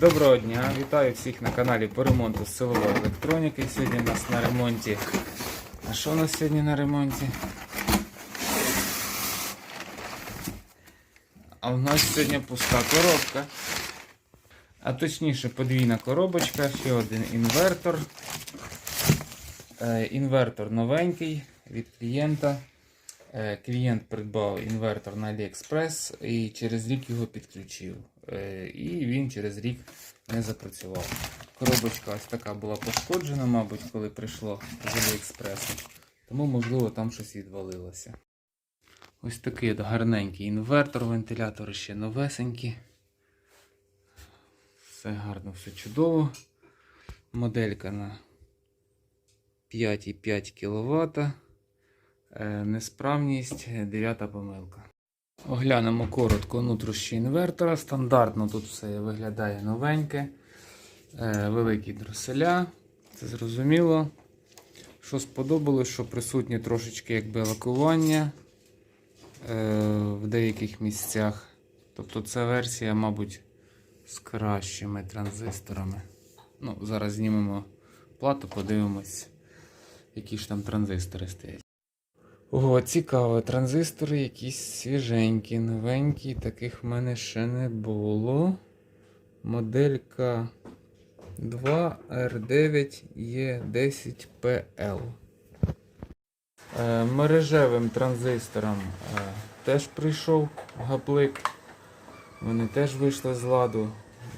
Доброго дня, вітаю всіх на каналі по ремонту силової електроніки. Сьогодні у нас на ремонті. А що у нас сьогодні на ремонті? А у нас сьогодні пуста коробка. А точніше подвійна коробочка, ще один інвертор. Е, інвертор новенький від клієнта. Е, Клієнт придбав інвертор на AliExpress і через рік його підключив. Е, І він через рік не запрацював. Коробочка ось така була пошкоджена, мабуть, коли прийшло з AliExpress. Тому, можливо, там щось відвалилося. Ось такий от гарненький інвертор, вентилятори ще новесенькі. Все гарно, все чудово. Моделька на 5,5 кВт. Е, Несправність 9 помилка. Оглянемо коротко внутрішній інвертора. Стандартно тут все виглядає новеньке. Е, Великі дроселя. Це зрозуміло. Що сподобалось, що присутнє трошечки якби лакування е, в деяких місцях. Тобто ця версія, мабуть, з кращими транзисторами. Ну, зараз знімемо плату, подивимось, які ж там транзистори стоять. Ого, цікаво, транзистори якісь свіженькі, новенькі, таких в мене ще не було. Моделька 2R9E10PL. Е, мережевим транзистором е, теж прийшов гаплик. Вони теж вийшли з ладу.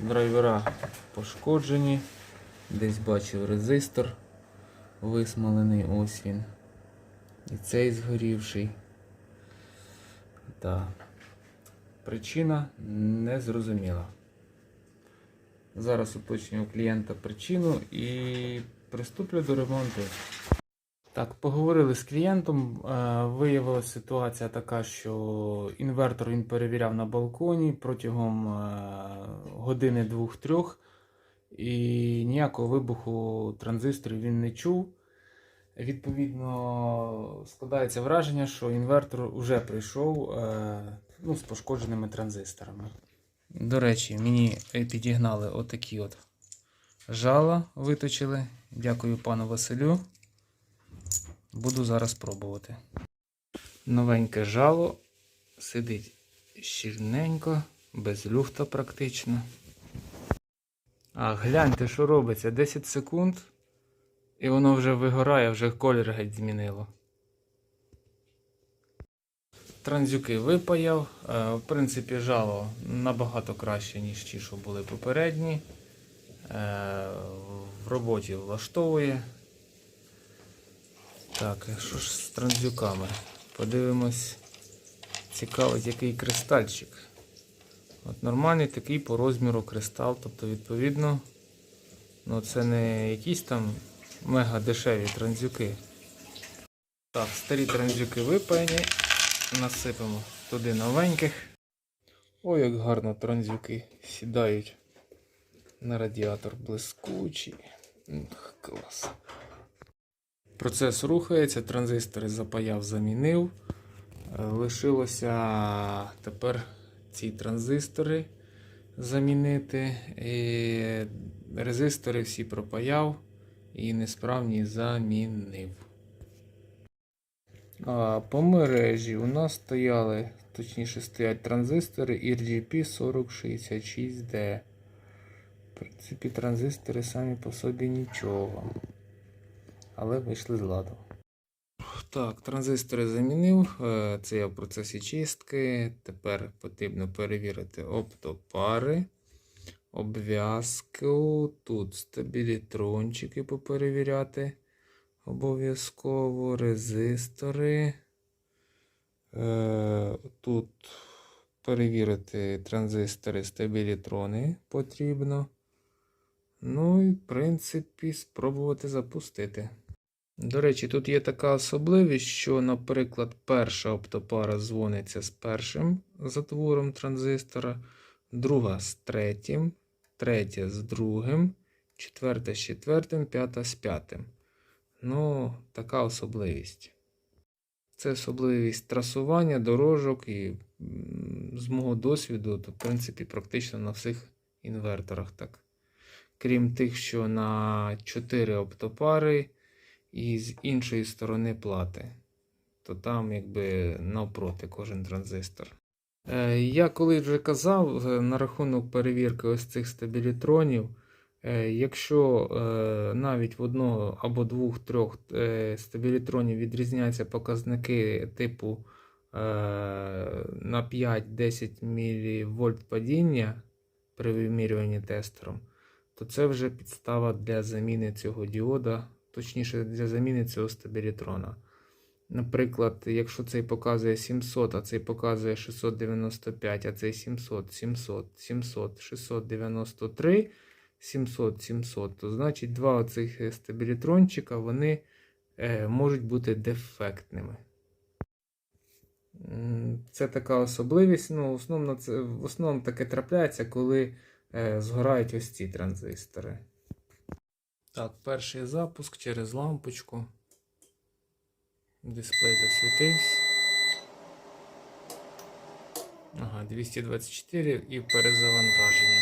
Драйвера пошкоджені. Десь бачив резистор висмолений, ось він. І цей згорівший. Так. Причина не зрозуміла. Зараз уточнюю клієнта причину і приступлю до ремонту. Так, поговорили з клієнтом. Е, Виявилася ситуація така, що інвертор він перевіряв на балконі протягом е, години двох-трьох, і ніякого вибуху транзисторів він не чув. Відповідно, складається враження, що інвертор вже прийшов е, ну, з пошкодженими транзисторами. До речі, мені підігнали отакі от жала, виточили. Дякую пану Василю. Буду зараз пробувати. Новеньке жало сидить щільненько, без люфта практично. А гляньте, що робиться. 10 секунд. І воно вже вигорає, вже колір геть змінило. Транзюки випаяв. Е, В принципі, жало набагато краще, ніж ті, що були попередні. Е, В роботі влаштовує. Так, що ж з транзюками? Подивимось. Цікавить, який кристальчик. От нормальний такий по розміру кристал, тобто, відповідно, ну це не якісь там мега дешеві транзюки. Так, старі транзюки випаяні. Насипемо туди новеньких. Ой, як гарно транзюки сідають на радіатор блискучий. Ух, Клас. Процес рухається, транзистори запаяв, замінив. Е, Лишилося тепер ці транзистори замінити. І резистори всі пропаяв і несправні замінив. А по мережі у нас стояли, точніше стоять транзистори RGP 4066D. В принципі, транзистори самі по собі нічого. Але вийшли з ладу. Так, транзистори замінив. Е, Це я в процесі чистки. Тепер потрібно перевірити оптопари обв'язку. Тут стабілітрончики поперевіряти. Обов'язково резистори. Е, Тут перевірити транзистори стабілітрони потрібно. Ну і, в принципі, спробувати запустити. До речі, тут є така особливість, що, наприклад, перша оптопара дзвониться з першим затвором транзистора, друга з третім, третя з другим, четверта з четвертим, п'ята з п'ятим. Ну, така особливість. Це особливість трасування, дорожок і з мого досвіду, то, в принципі, практично на всіх інверторах. так. Крім тих, що на 4 оптопари і з іншої сторони плати. То там якби навпроти кожен транзистор. Е, Я коли вже казав е, на рахунок перевірки ось цих стабілітронів, е, якщо навіть в одного або двох-трьох стабілітронів відрізняються показники типу на 5-10 мВ падіння при вимірюванні тестером, то це вже підстава для заміни цього діода, точніше для заміни цього стабілітрона. Наприклад, якщо цей показує 700, а цей показує 695, а цей 700, 700, 700, 693, 700, 700, то значить два оцих стабілітрончика вони е, можуть бути дефектними. Це така особливість. Ну, в основному, це, в основному таке трапляється, коли е, згорають ось ці транзистори. Так, перший запуск через лампочку. Дисплей засвітився. Ага, 224 і перезавантаження.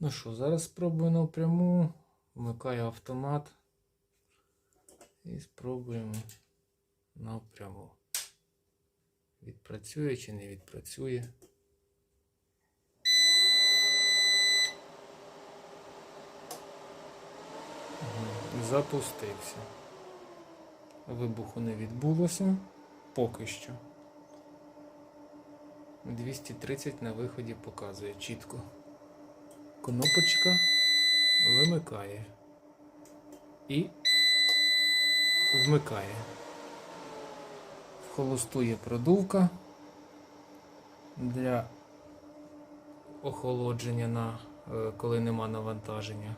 Ну що, зараз спробую напряму. Вмикаю автомат. І спробуємо напряму. Відпрацює чи не відпрацює. Запустився. Вибуху не відбулося поки що. 230 на виході показує чітко. Кнопочка вимикає. І вмикає. Холостує продувка для охолодження на, е, коли нема навантаження.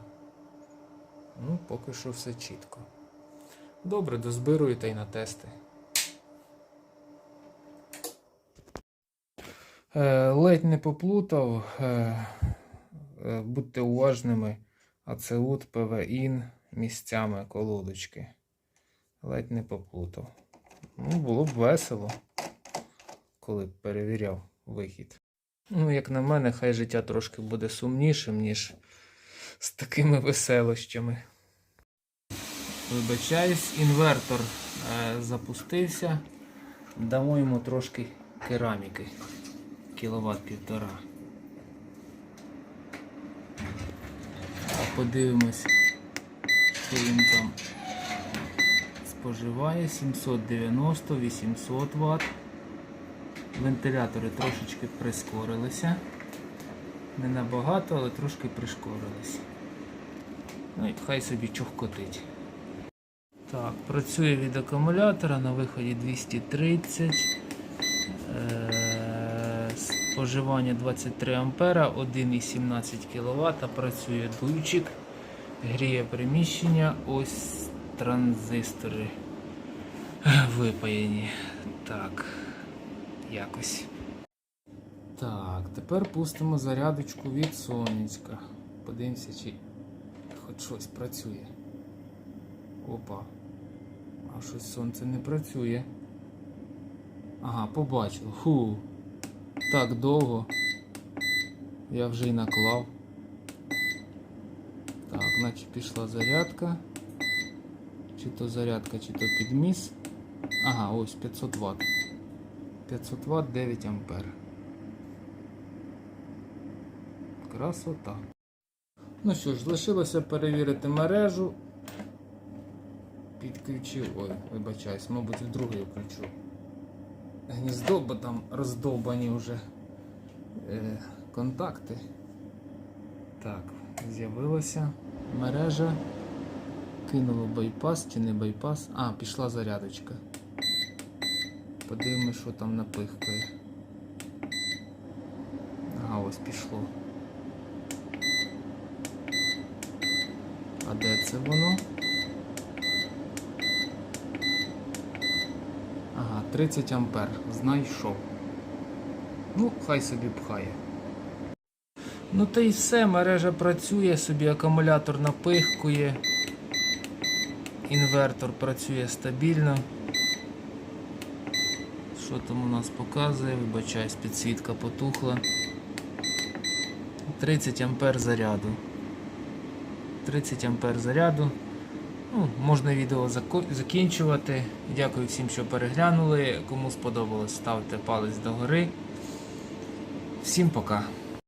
Ну, поки що все чітко. Добре, дозбирую та й на тести. Е, ледь не поплутав. Е, е, будьте уважними. Ацеут, ПВІН місцями колодочки. Ледь не поплутав. Ну, було б весело, коли б перевіряв вихід. Ну, як на мене, хай життя трошки буде сумнішим, ніж з такими веселощами. Вибачаюсь, інвертор е, запустився. Дамо йому трошки кераміки. Кіловат півтора. Подивимось, що він там споживає 790-800 Вт. Вентилятори трошечки прискорилися. Не набагато, але трошки пришкорились. Ну і хай собі чухкотить. Так, працює від акумулятора на виході 230. Е, споживання 23 А, 1,17 кВт. Працює дуйчик, гріє приміщення. Ось транзистори випаяні. Так, якось. Так, тепер пустимо зарядочку від сонечка. Подивимося, чи хоч щось працює. Опа. А щось сонце не працює. Ага, побачив. Фу. Так довго. Я вже й наклав. Так, наче пішла зарядка. Чи то зарядка, чи то підміс. Ага, ось 500 Вт. 500 Вт 9 ампер. Красота. Ну що ж, лишилося перевірити мережу. Підключив. Ой, вибачаюсь, мабуть, в другий включу. Гніздо, бо там роздовбані вже е, контакти. Так, з'явилася мережа. Кинуло байпас чи не байпас. А, пішла зарядочка. Подивимось, що там напихкає. Ага, ось пішло. А де це воно? Ага, 30 ампер. Знайшов. Ну, хай собі пхає. Ну та й все, мережа працює, собі акумулятор напихкує. Інвертор працює стабільно. Що там у нас показує? Вибачаюсь, підсвітка потухла. 30 ампер заряду. 30 ампер заряду. Ну, можна відео закінчувати. Дякую всім, що переглянули. Кому сподобалось, ставте палець догори. Всім пока.